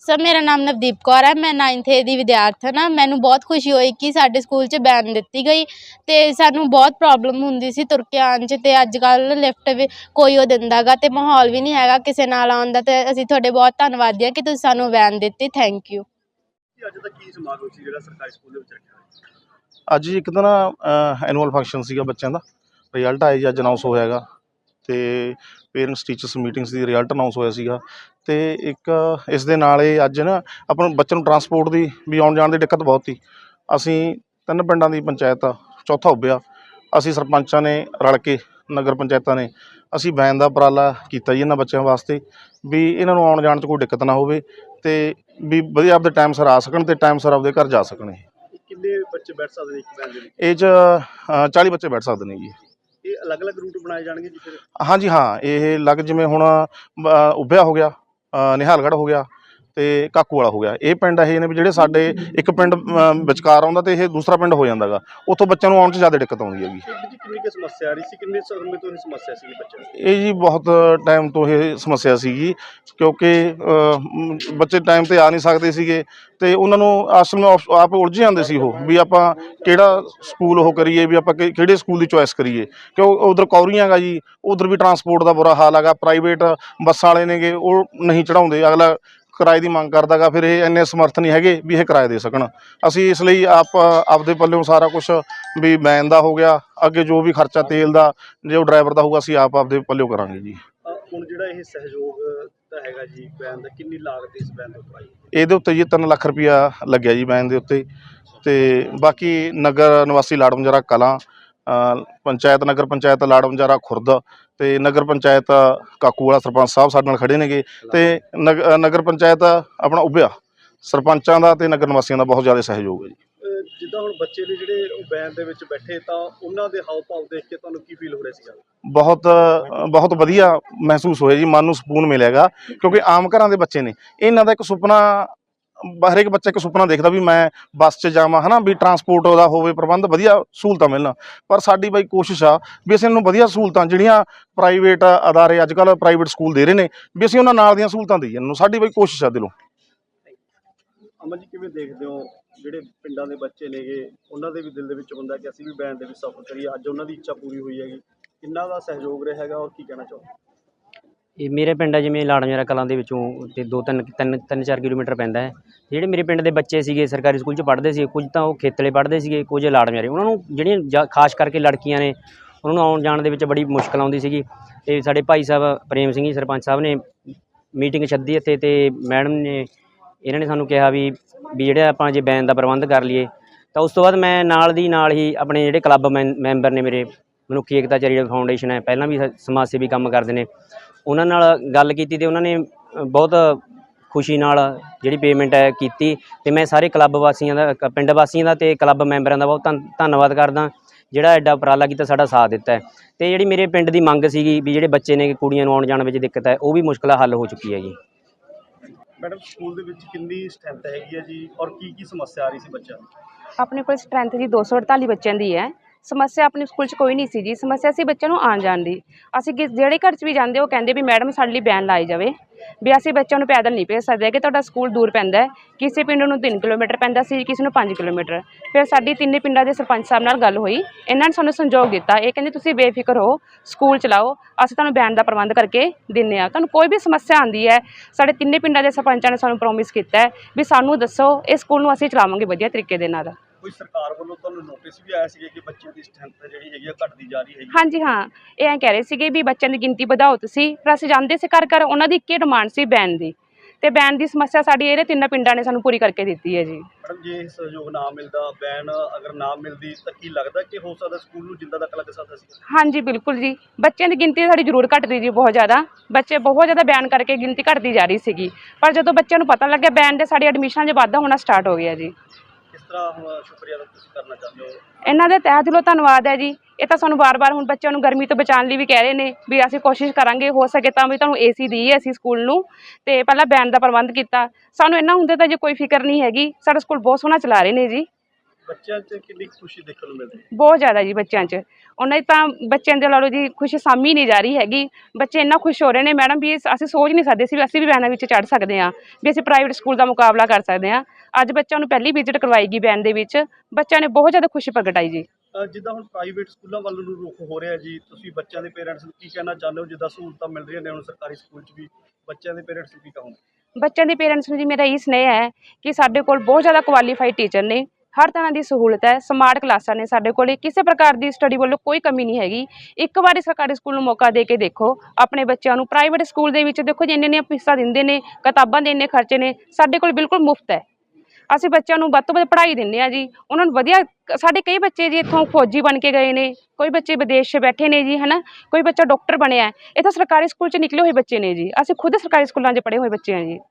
Sir ਮੇਰਾ ਨਾਮ ਨਵਦੀਪ ਕੌਰ ਹੈ ਮੈਂ 9th ਏ ਦੀ ਵਿਦਿਆਰਥਣ ਹਾਂ। ਮੈਨੂੰ ਬਹੁਤ ਖੁਸ਼ੀ ਹੋਈ ਕਿ ਸਾਡੇ ਸਕੂਲ 'ਚ ਬੈਨ ਦਿੱਤੀ ਗਈ ਤੇ ਸਾਨੂੰ ਬਹੁਤ ਪ੍ਰੋਬਲਮ ਹੁੰਦੀ ਸੀ ਤੁਰ ਕੇ ਆਉਣ 'ਚ ਤੇ ਅੱਜ ਕੱਲ੍ਹ ਲਿਫਟ ਵੀ ਕੋਈ ਉਹ ਦਿੰਦਾ ਗਾ ਤੇ ਮਾਹੌਲ ਵੀ ਨਹੀਂ ਹੈਗਾ ਕਿਸੇ ਨਾਲ ਆਉਣ ਦਾ ਤੇ ਅਸੀਂ ਤੁਹਾਡੇ ਬਹੁਤ ਧੰਨਵਾਦੀ ਹਾਂ ਕਿ ਤੁਸੀਂ ਸਾਨੂੰ ਵੈਨ ਦਿੱਤੀ। ਥੈਂਕ ਯੂ ਅੱਜ ਦਾ ਕੀ ਸਮਾਗਮ ਸੀ ਜਿਹੜਾ ਸਰਕਾਰੀ ਸਕੂਲ ਦੇ ਵਿੱਚ ਰੱਖਿਆ ਹੋਇਆ ਅੱਜ ਜੀ ਇੱਕ ਤਾਂ ਨਾ ਐਨੂਅਲ ਫੰਕਸ਼ਨ ਸੀਗਾ ਬੱਚਿਆਂ ਦਾ। ਰਿਜ਼ਲਟ ਆਇਆ ਜੀ ਅੱਜ ਅਨਾਉਂਸ ਹੋਇਆ ਹੈਗਾ। ਤੇ ਪੇਰੈਂਟਸ ਟੀਚਰਸ ਮੀਟਿੰਗਸ ਦੀ ਰਿਜ਼ਲਟ ਅਨਾਉਂਸ ਹੋਇਆ ਸੀਗਾ। ਤੇ ਇੱਕ ਇਸ ਦੇ ਨਾਲ ਹੀ ਅੱਜ ਨਾ ਆਪਾਂ ਨੂੰ ਬੱਚੇ ਨੂੰ ਟਰਾਂਸਪੋਰਟ ਦੀ ਵੀ ਆਉਣ ਜਾਣ ਦੀ ਦਿੱਕਤ ਬਹੁਤ ਸੀ। ਅਸੀਂ ਤਿੰਨ ਪਿੰਡਾਂ ਦੀ ਪੰਚਾਇਤ ਆ ਚੌਥਾ ਉੱਭਿਆ। ਅਸੀਂ ਸਰਪੰਚਾਂ ਨੇ ਰਲ ਕੇ ਨਗਰ ਪੰਚਾਇਤਾਂ ਨੇ ਅਸੀਂ ਵੈਨ ਦਾ ਉਪਰਾਲਾ ਕੀਤਾ ਜੀ ਇਹਨਾਂ ਬੱਚਿਆਂ ਵਾਸਤੇ ਵੀ ਇਹਨਾਂ ਨੂੰ ਆਉਣ ਜਾਣ 'ਚ ਕੋਈ ਦਿੱਕਤ ਨਾ ਹੋਵੇ ਤੇ ਵੀ ਵਧੀਆ ਆਪਦੇ ਟਾਈਮ ਸਿਰ ਆ ਸਕਣ ਤੇ ਟਾਈਮ ਸਿਰ ਆਪਦੇ ਘਰ ਜਾ ਸਕਣ ਇਹ। ਇਹ ਕਿੰਨੇ ਬੱਚੇ ਬੈਠ ਸਕਦੇ ਨੇ ਇੱਕ ਵੈਨ ਦੇ ਵਿੱਚ? ਇਹ 'ਚ ਅ, 40 ਬੱਚੇ ਬੈਠ ਸਕਦੇ ਨੇ ਜੀ। ਇਹ ਅਲੱਗ-ਅਲੱਗ ਰੂਟ ਬਣਾਏ ਜਾਣਗੇ ਜੀ ਫਿਰ? ਹਾਂਜੀ ਹਾਂ ਇਹ ਲੱਗ ਜਿਵੇਂ ਹੁਣ ਉੱਭਿਆ ਹੋ ਗਿਆ। ਨਿਹਾਲਗੜ੍ਹ ਹੋ ਗਿਆ। ਤੇ ਕਾਕੂ ਵਾਲਾ ਹੋ ਗਿਆ। ਇਹ ਪਿੰਡ ਇਹ ਨੇ ਵੀ ਜਿਹੜੇ ਸਾਡੇ ਇੱਕ ਪਿੰਡ ਵਿਚਕਾਰ ਆਉਂਦਾ ਤੇ ਇਹ ਦੂਸਰਾ ਪਿੰਡ ਹੋ ਜਾਂਦਾਗਾ। ਉੱਥੋਂ ਬੱਚਿਆਂ ਨੂੰ ਆਉਣ 'ਚ ਜ਼ਿਆਦਾ ਦਿੱਕਤ ਆਉਂਦੀ ਹੈਗੀ। ਇਹ ਜੀ ਕਿੰਨੀ ਕੁ ਸਮੱਸਿਆ ਆ ਰਹੀ ਸੀ? ਕਿੰਨੇ ਸਮੇਂ ਤੋਂ ਇਹ ਸਮੱਸਿਆ ਸੀ ਬੱਚਿਆਂ ਨੂੰ? ਇਹ ਜੀ ਬਹੁਤ ਟਾਈਮ ਤੋਂ ਇਹ ਸਮੱਸਿਆ ਸੀਗੀ ਕਿਉਂਕਿ ਮ, ਬੱਚੇ ਟਾਈਮ ਤੇ ਆ ਨਹੀਂ ਸਕਦੇ ਸੀਗੇ। ਤੇ ਉਹਨਾਂ ਨੂੰ ਅਸਲ ਵਿੱਚ ਆਪ- ਉਲਝ ਜਾਂਦੇ ਸੀ ਉਹ ਵੀ ਆਪਾਂ ਕਿਹੜਾ ਸਕੂਲ ਉਹ ਕਰੀਏ ਵੀ ਆਪਾਂ ਕਿ- ਕਿਹੜੇ ਸਕੂਲ ਦੀ ਚੋਇਸ ਕਰੀਏ। ਕਿਉਂ ਉਧਰ ਕੌਰੀਆਂ ਗਾ ਜੀ ਉਧਰ ਵੀ ਟਰਾਂਸਪੋਰਟ ਦਾ ਬੁਰਾ ਹਾਲ ਹੈਗਾ ਪ੍ਰਾਈਵੇਟ ਬੱਸਾਂ ਵਾਲੇ ਨੇਗੇ ਉਹ ਨਹੀਂ ਚੜਾਉਂਦੇ ਅਗਲਾ ਕਿਰਾਏ ਦੀ ਮੰਗ ਕਰਦਾਗਾ ਫਿਰ ਇਹ ਇੰਨੇ ਸਮਰਥ ਨਹੀਂ ਹੈਗੇ ਵੀ ਇਹ ਕਿਰਾਏ ਦੇ ਸਕਣ। ਅਸੀਂ ਇਸ ਲਈ ਆਪ ਆਪਦੇ ਪੱਲਿਓਂ ਸਾਰਾ ਕੁਝ ਵੀ ਵੈਨ ਦਾ ਹੋ ਗਿਆ ਅੱਗੇ ਜੋ ਵੀ ਖਰਚਾ ਤੇਲ ਦਾ ਜੇ ਡਰਾਈਵਰ ਦਾ ਹੋਊਗਾ ਅਸੀਂ ਆਪ ਆਪਦੇ ਪੱਲਿਓਂ ਕਰਾਂਗੇ ਜੀ। ਹੁਣ ਜਿਹੜਾ ਇਹ ਸਹਿਯੋਗ ਤਾਂ ਹੈਗਾ ਜੀ ਵੈਨ ਦਾ ਕਿੰਨੀ ਲਾਗਤ ਇਸ ਵੈਨ ਦੇ ਉੱਪਰ ਆਈ? ਇਹਦੇ ਉੱਤੇ ਜੀ 3 ਲੱਖ ਰੁਪਇਆ ਲੱਗਿਆ ਜੀ ਵੈਨ ਦੇ ਉੱਤੇ। ਤੇ ਬਾਕੀ ਨਗਰ ਨਿਵਾਸੀ ਲਾੜਮਜਰਾ ਕਲਾਂ ਪੰਚਾਇਤ ਨਗਰ ਪੰਚਾਇਤ ਲਾੜਮਜਰਾ ਖੁਰਦ ਤੇ ਨਗਰ ਪੰਚਾਇਤ ਕਾਕੂ ਵਾਲਾ ਸਰਪੰਚ ਸਾਹਿਬ ਸਾਡੇ ਨਾਲ ਖੜੇ ਨੇਗੇ ਤੇ ਨਗਰ ਪੰਚਾਇਤ ਆਪਣਾ ਉੱਭਿਆ। ਸਰਪੰਚਾਂ ਦਾ ਤੇ ਨਗਰ ਨਿਵਾਸੀਆਂ ਦਾ ਬਹੁਤ ਜ਼ਿਆਦਾ ਸਹਿਯੋਗ ਹੈ ਜੀ। ਜਿੱਦਾਂ ਹੁਣ ਬੱਚੇ ਨੇ ਜਿਹੜੇ ਉਹ ਵੈਨ ਦੇ ਵਿੱਚ ਬੈਠੇ ਤਾਂ ਉਹਨਾਂ ਦੇ ਹਾਵ ਭਾਵ ਦੇਖ ਕੇ ਤੁਹਾਨੂੰ ਕੀ ਫੀਲ ਹੋ ਰਿਹਾ ਸੀਗਾ? ਬਹੁਤ ਬਹੁਤ ਵਧੀਆ ਮਹਿਸੂਸ ਹੋਇਆ ਜੀ ਮਨ ਨੂੰ ਸਕੂਨ ਮਿਲੇਗਾ ਕਿਉਂਕਿ ਆਮ ਘਰਾਂ ਦੇ ਬੱਚੇ ਨੇ। ਇਹਨਾਂ ਦਾ ਇੱਕ ਸੁਪਨਾ ਹਰੇਕ ਬੱਚਾ ਇੱਕ ਸੁਪਨਾ ਦੇਖਦਾ ਵੀ ਮੈਂ ਬੱਸ 'ਚ ਜਾਵਾਂ, ਹਨਾ, ਵੀ ਟਰਾਂਸਪੋਰਟ ਦਾ ਹੋਵੇ ਪ੍ਰਬੰਧ, ਵਧੀਆ ਸਹੂਲਤਾਂ ਮਿਲਣ। ਪਰ ਸਾਡੀ ਬਾਈ ਕੋਸ਼ਿਸ਼ ਆ ਵੀ ਅਸੀਂ ਇਹਨੂੰ ਵਧੀਆ ਸਹੂਲਤਾਂ, ਜਿਹੜੀਆਂ ਪ੍ਰਾਈਵੇਟ ਅਦਾਰੇ ਅੱਜ ਕੱਲ੍ਹ ਪ੍ਰਾਈਵੇਟ ਸਕੂਲ ਦੇ ਰਹੇ ਨੇ, ਵੀ ਅਸੀਂ ਉਹਨਾਂ ਨਾਲ ਦੀਆਂ ਸਹੂਲਤਾਂ ਦੇਈਏ ਇਹਨੂੰ। ਸਾਡੀ ਬਾਈ ਕੋਸ਼ਿਸ਼ ਆ ਦਿਲੋਂ। ਅਮਨ ਜੀ, ਕਿਵੇਂ ਦੇਖਦੇ ਹੋ ਜਿਹੜੇ ਪਿੰਡਾਂ ਦੇ ਬੱਚੇ ਨੇਗੇ, ਉਹਨਾਂ ਦੇ ਵੀ ਦਿਲ ਦੇ ਵਿੱਚ ਹੁੰਦਾ ਕਿ ਅਸੀਂ ਵੀ ਵੈਨ ਦੇ ਵਿੱਚ ਸਫ਼ਰ ਕਰੀਏ, ਅੱਜ ਉਹਨਾਂ ਦੀ ਇੱਛਾ ਪੂਰੀ ਹੋਈ ਹੈਗੀ। ਕਿੰਨਾ ਦਾ ਸਹਿਯੋਗ ਰਿਹਾ ਹੈਗਾ ਔਰ ਕੀ ਕਹਿਣਾ ਚਾਹੋਗੇ? ਇਹ ਮੇਰੇ ਪਿੰਡ ਹੈ ਜਿਵੇਂ ਲਾੜਮੇਰਾ ਕਲਾਂ ਦੇ ਵਿੱਚੋਂ ਤੇ ਦੋ ਤਿੰਨ ਤਿੰਨ ਤਿੰਨ ਚਾਰ ਕਿਲੋਮੀਟਰ ਪੈਂਦਾ ਹੈ। ਜਿਹੜੇ ਮੇਰੇ ਪਿੰਡ ਦੇ ਬੱਚੇ ਸੀਗੇ, ਸਰਕਾਰੀ ਸਕੂਲ 'ਚ ਪੜ੍ਹਦੇ ਸੀ ਕੁਝ ਤਾਂ ਉਹ ਖੇਤਲੇ ਪੜ੍ਹਦੇ ਸੀਗੇ, ਕੁਝ ਲਾੜਮੇਰੇ ਉਹਨਾਂ ਨੂੰ ਜਿਹੜੀਆਂ ਜਾ- ਖਾਸ ਕਰਕੇ ਲੜਕੀਆਂ ਨੇ, ਉਹਨਾਂ ਨੂੰ ਆਉਣ ਜਾਣ ਦੇ ਵਿੱਚ ਬੜੀ ਮੁਸ਼ਕਲ ਆਉਂਦੀ ਸੀਗੀ। ਤੇ ਸਾਡੇ ਭਾਈ ਸਾਹਿਬ, ਪ੍ਰੇਮ ਸਿੰਘ ਜੀ, ਸਰਪੰਚ ਸਾਹਿਬ ਨੇ ਮੀਟਿੰਗ ਛੱਡੀ ਇੱਥੇ ਤੇ ਮੈਡਮ ਨੇ, ਇਹਨਾਂ ਨੇ ਸਾਨੂੰ ਕਿਹਾ ਵੀ ਵੀ ਜਿਹੜੇ ਆਪਾਂ ਜੇ ਬੈਨ ਦਾ ਪ੍ਰਬੰਧ ਕਰ ਲਈਏ, ਤਾਂ ਉਸ ਤੋਂ ਬਾਅਦ ਮੈਂ ਨਾਲ ਦੀ ਨਾਲ ਹੀ ਆਪਣੇ ਜਿਹੜੇ ਕਲੱਬ ਮੈਂ- ਮੈਂਬਰ ਨੇ ਮੇਰੇ, ਮਨੁੱਖੀ ਏਕਤਾ ਚੈਰੀਟੇਬਲ ਫਾਊਂਡੇਸ਼ਨ ਹੈ, ਪਹਿਲਾਂ ਵੀ ਸਮਾਜ ਸੇਵੀ ਕੰਮ ਕਰਦੇ ਨੇ। ਉਹਨਾਂ ਨਾਲ ਗੱਲ ਕੀਤੀ ਤੇ ਉਹਨਾਂ ਨੇ ਬਹੁਤ ਖੁਸ਼ੀ ਨਾਲ ਜਿਹੜੀ ਪੇਮੈਂਟ ਹੈ ਕੀਤੀ ਤੇ ਮੈਂ ਸਾਰੇ ਕਲੱਬ ਵਾਸੀਆਂ ਦਾ ਕ- ਪਿੰਡ ਵਾਸੀਆਂ ਦਾ ਤੇ ਕਲੱਬ ਮੈਂਬਰਾਂ ਦਾ ਬਹੁਤ ਧੰਨ- ਧੰਨਵਾਦ ਕਰਦਾ। ਜਿਹੜਾ ਐਡਾ ਉਪਰਾਲਾ ਕੀਤਾ ਸਾਡਾ ਸਾਥ ਦਿੱਤਾ ਤੇ ਜਿਹੜੀ ਮੇਰੇ ਪਿੰਡ ਦੀ ਮੰਗ ਸੀਗੀ ਵੀ ਜਿਹੜੇ ਬੱਚੇ ਨੇ ਕੁੜੀਆਂ ਨੂੰ ਆਉਣ ਜਾਣ ਵਿੱਚ ਦਿੱਕਤ ਹੈ ਉਹ ਵੀ ਮੁਸ਼ਕਲਾਂ ਹੱਲ ਹੋ ਚੁੱਕੀ ਹੈ ਜੀ। ਮੈਡਮ ਸਕੂਲ ਦੇ ਵਿੱਚ ਕਿੰਨੀ ਸਟਰੈਂਥ ਹੈਗੀ ਹੈ ਜੀ? ਔਰ ਕੀ ਕੀ ਸਮੱਸਿਆ ਆ ਰਹੀ ਸੀ ਬੱਚਿਆਂ ਨੂੰ? ਆਪਣੇ ਕੋਲ ਸਟਰੈਂਥ ਜੀ 248 ਬੱਚਿਆਂ ਦੀ ਹੈ। ਸਮੱਸਿਆ ਆਪਣੇ ਸਕੂਲ 'ਚ ਕੋਈ ਨਹੀਂ ਸੀ ਜੀ। ਸਮੱਸਿਆ ਸੀ ਬੱਚਿਆਂ ਨੂੰ ਆਉਣ ਜਾਣ ਦੀ। ਅਸੀਂ ਕਿਸ ਜਿਹੜੇ ਘਰ 'ਚ ਵੀ ਜਾਂਦੇ ਉਹ ਕਹਿੰਦੇ ਵੀ ਮੈਡਮ ਸਾਡੇ ਲਈ ਬੈਨ ਲਾਈ ਜਾਵੇ। ਵੀ ਅਸੀਂ ਬੱਚਿਆਂ ਨੂੰ ਪੈਦਲ ਨਹੀਂ ਭੇਜ ਸਕਦੇ, ਕਿ ਤੁਹਾਡਾ ਸਕੂਲ ਦੂਰ ਪੈਂਦਾ ਹੈ। ਕਿਸੇ ਪਿੰਡ ਨੂੰ 3 ਕਿਲੋਮੀਟਰ ਪੈਂਦਾ ਸੀ, ਕਿਸੇ ਨੂੰ 5 ਕਿਲੋਮੀਟਰ। ਫਿਰ ਸਾਡੀ ਤਿੰਨੇ ਪਿੰਡਾਂ ਦੇ ਸਰਪੰਚ ਸਾਹਿਬ ਨਾਲ ਗੱਲ ਹੋਈ। ਇਹਨਾਂ ਨੇ ਸਾਨੂੰ ਸੰਯੋਗ ਦਿੱਤਾ। ਇਹ ਕਹਿੰਦੇ, ਤੁਸੀਂ ਬੇਫਿਕਰ ਹੋ ਸਕੂਲ ਚਲਾਓ। ਅਸੀਂ ਤੁਹਾਨੂੰ ਬੈਨ ਦਾ ਪ੍ਰਬੰਧ ਕਰਕੇ ਦਿੰਨੇ ਆ। ਤੁਹਾਨੂੰ ਕੋਈ ਵੀ ਸਮੱਸਿਆ ਆਉਂਦੀ ਹੈ, ਸਾਡੇ ਤਿੰਨੇ ਪਿੰਡਾਂ ਦੇ ਸਰਪੰਚਾਂ ਨੇ ਸਾਨੂੰ ਪ੍ਰੋਮਿਸ ਕੀਤਾ ਹੈ ਵੀ ਸਾਨੂੰ ਦੱਸੋ, ਇਹ ਸਕੂਲ ਨੂੰ ਅਸੀਂ ਚਲਾਵਾਂਗੇ ਵਧੀਆ ਤਰੀਕੇ ਦੇ ਨਾਲ। ਕੋਈ ਸਰਕਾਰ ਵੱਲੋਂ ਤੁਹਾਨੂੰ ਨੋਟਿਸ ਵੀ ਆਇਆ ਸੀਗਾ ਕਿ ਬੱਚਿਆਂ ਦੀ ਸਟਰੈਂਥ ਜਿਹੜੀ ਹੈਗੀ ਆ ਘਟਦੀ ਜਾ ਰਹੀ ਹੈਗੀ? ਹਾਂਜੀ ਹਾਂ ਇਹ ਐਂ ਕਹਿ ਰਹੇ ਸੀਗੇ ਵੀ ਬੱਚਿਆਂ ਦੀ ਗਿਣਤੀ ਵਧਾਓ ਤੁਸੀਂ ਪਰ ਅਸੀਂ ਜਾਂਦੇ ਸੀ ਘਰ ਘਰ ਉਹਨਾਂ ਦੀ ਇੱਕੇ ਡਿਮਾਂਡ ਸੀ ਬੈਨ ਦੀ। ਤੇ ਬੈਨ ਦੀ ਸਮੱਸਿਆ ਸਾਡੀ ਇਹਦੇ ਤਿੰਨਾਂ ਪਿੰਡਾਂ ਨੇ ਸਾਨੂੰ ਪੂਰੀ ਕਰਕੇ ਦਿੱਤੀ ਹੈ ਜੀ। ਮੈਡਮ ਜੇ ਸਹਿਯੋਗ ਨਾ ਮਿਲਦਾ ਬੈਨ ਅਗਰ ਨਾ ਮਿਲਦੀ ਤਾਂ ਕੀ ਲੱਗਦਾ ਕਿ ਹੋ ਸਕਦਾ ਸਕੂਲ ਨੂੰ ਜਿੰਦਾ ਤੱਕ ਲੱਗ ਸਕਦਾ ਸੀ? ਹਾਂਜੀ ਬਿਲਕੁਲ ਜੀ। ਬੱਚਿਆਂ ਦੀ ਗਿਣਤੀ ਸਾਡੀ ਜ਼ਰੂਰ ਘਟਦੀ ਜੀ ਬਹੁਤ ਜ਼ਿਆਦਾ। ਬੱਚੇ ਬਹੁਤ ਜ਼ਿਆਦਾ ਬੈਨ ਕਰਕੇ ਗਿਣਤੀ ਘਟਦੀ ਜਾ ਰਹੀ ਸੀਗੀ। ਪਰ ਜਦੋਂ ਬੱਚਿਆਂ ਨੂੰ ਪਤਾ ਲੱਗਿਆ ਬੈਨ ਦੇ ਸਾਡੀ ਐਡਮਿਸ਼ਨਾਂ 'ਚ ਵਾਧਾ ਹੋਣਾ ਸਟਾਰਟ ਹੋ ਗਿਆ ਜੀ। ਤਰ੍ਹਾਂ ਹੁਣ ਸ਼ੁਕਰੀਆ ਅਦਾ ਤੁਸੀਂ ਕਰਨਾ ਚਾਹੁੰਦੇ ਹੋ? ਇਹਨਾਂ ਦਾ ਤਹਿ ਦਿਲੋਂ ਧੰਨਵਾਦ ਹੈ ਜੀ। ਇਹ ਤਾਂ ਸਾਨੂੰ ਵਾਰ-ਵਾਰ ਹੁਣ ਬੱਚਿਆਂ ਨੂੰ ਗਰਮੀ ਤੋਂ ਬਚਾਉਣ ਲਈ ਵੀ ਕਹਿ ਰਹੇ ਨੇ ਵੀ ਅਸੀਂ ਕੋਸ਼ਿਸ਼ ਕਰਾਂਗੇ ਹੋ ਸਕੇ ਤਾਂ ਵੀ ਤੁਹਾਨੂੰ ਏਸੀ ਦਈਏ ਅਸੀਂ ਸਕੂਲ ਨੂੰ। ਤੇ ਪਹਿਲਾਂ ਬੈਨ ਦਾ ਪ੍ਰਬੰਧ ਕੀਤਾ। ਸਾਨੂੰ ਇਹਨਾਂ ਹੁੰਦੇ ਤਾਂ ਜੇ ਕੋਈ ਫਿਕਰ ਨਹੀਂ ਹੈਗੀ। ਸਾਡਾ ਸਕੂਲ ਬਹੁਤ ਸੋਹਣਾ ਚਲਾ ਰਹੇ ਨੇ ਜੀ। ਬੱਚਿਆਂ 'ਚ ਕਿੰਨੀ ਖੁਸ਼ੀ ਦੇਖਣ ਨੂੰ ਮਿਲ ਰਹੀ ਹੈ? ਬਹੁਤ ਜ਼ਿਆਦਾ ਜੀ ਬੱਚਿਆਂ 'ਚ। ਉਹਨਾਂ ਦੀ ਤਾਂ ਬੱਚਿਆਂ ਦੇ ਲਓ ਜੀ ਖੁਸ਼ੀ ਸਾਮੀ ਨਹੀਂ ਜਾ ਰਹੀ ਹੈਗੀ। ਬੱਚੇ ਇੰਨਾ ਖੁਸ਼ ਹੋ ਰਹੇ ਨੇ ਮੈਡਮ ਵੀ ਅਸੀਂ ਸੋਚ ਨਹੀਂ ਸਕਦੇ ਸੀ ਵੀ ਅਸੀਂ ਵੀ ਵੈਨਾਂ ਵਿੱਚ ਚੜ੍ਹ ਸਕਦੇ ਹਾਂ ਵੀ ਅਸੀਂ ਪ੍ਰਾਈਵੇਟ ਸਕੂਲ ਦਾ ਮੁਕਾਬਲਾ ਕਰ ਸਕਦੇ ਹਾਂ। ਅੱਜ ਬੱਚਿਆਂ ਨੂੰ ਪਹਿਲੀ ਵਿਜ਼ਿਟ ਕਰਵਾਈ ਗਈ ਵੈਨ ਦੇ ਵਿੱਚ। ਬੱਚਿਆਂ ਨੇ ਬਹੁਤ ਜ਼ਿਆਦਾ ਖੁਸ਼ੀ ਪ੍ਰਗਟਾਈ ਜੀ। ਜਿੱਦਾਂ ਹੁਣ ਪ੍ਰਾਈਵੇਟ ਸਕੂਲਾਂ ਵੱਲ ਨੂੰ ਰੁਖ ਹੋ ਰਿਹਾ ਜੀ ਤੁਸੀਂ ਬੱਚਿਆਂ ਦੇ ਪੇਰੈਂਟਸ ਨੂੰ ਕੀ ਕਹਿਣਾ ਚਾਹੁੰਦੇ ਹੋ? ਜਿੱਦਾਂ ਸਹੂਲਤਾਂ ਮਿਲ ਰਹੀਆਂ ਨੇ ਹੁਣ ਸਰਕਾਰੀ ਸਕੂਲ 'ਚ ਵੀ ਬੱਚਿਆਂ ਦੇ ਪੇਰੈਂਟਸ ਨੂੰ ਕੀ ਕਹੋਗੇ? ਬੱਚਿਆਂ ਦੇ ਪੇਰੈਂਟਸ ਨੂੰ ਜੀ ਮੇਰਾ ਇਹ ਸੁਨੇਹਾ ਹੈ ਕਿ ਸਾਡੇ ਕੋਲ ਬਹੁਤ ਜ਼ਿਆਦਾ ਕੁਆਲੀਫਾਈਡ ਟੀਚਰ ਨੇ ਹਰ ਤਰ੍ਹਾਂ ਦੀ ਸਹੂਲਤ ਹੈ ਸਮਾਰਟ ਕਲਾਸਾਂ ਨੇ ਸਾਡੇ ਕੋਲੇ ਕਿਸੇ ਪ੍ਰਕਾਰ ਦੀ ਸਟੱਡੀ ਵੱਲੋਂ ਕੋਈ ਕਮੀ ਨਹੀਂ ਹੈਗੀ। ਇੱਕ ਵਾਰੀ ਸਰਕਾਰੀ ਸਕੂਲ ਨੂੰ ਮੌਕਾ ਦੇ ਕੇ ਦੇਖੋ ਆਪਣੇ ਬੱਚਿਆਂ ਨੂੰ ਪ੍ਰਾਈਵੇਟ ਸਕੂਲ ਦੇ ਵਿੱਚ ਦੇਖੋ ਜਿੰਨੇ ਨੇ ਫੀਸਾਂ ਦਿੰਦੇ ਨੇ ਕਿਤਾਬਾਂ ਦੇ ਇੰਨੇ ਖਰਚੇ ਨੇ ਸਾਡੇ ਕੋਲ ਬਿਲਕੁਲ ਮੁਫਤ ਹੈ। ਅਸੀਂ ਬੱਚਿਆਂ ਨੂੰ ਵੱਧ ਤੋਂ ਵੱਧ ਪੜ੍ਹਾਈ ਦਿੰਦੇ ਆ ਜੀ। ਉਹਨਾਂ ਨੂੰ ਵਧੀਆ ਸਾਡੇ ਕਈ ਬੱਚੇ ਜੀ ਇੱਥੋਂ ਫੌਜੀ ਬਣ ਕੇ ਗਏ ਨੇ। ਕੋਈ ਬੱਚੇ ਵਿਦੇਸ਼ 'ਚ ਬੈਠੇ ਨੇ ਜੀ, ਹਨਾ? ਕੋਈ ਬੱਚਾ ਡਾਕਟਰ ਬਣਿਆ ਹੈ। ਇਹ ਤਾਂ ਸਰਕਾਰੀ ਸਕੂਲ 'ਚ ਨਿਕਲੇ ਹੋਏ ਬੱਚੇ ਨੇ ਜੀ। ਅਸੀਂ ਖੁਦ ਸਰਕਾਰੀ ਸਕੂਲਾਂ 'ਚ ਪੜ੍ਹੇ ਹੋਏ ਬੱਚੇ ਹਾਂ ਜੀ।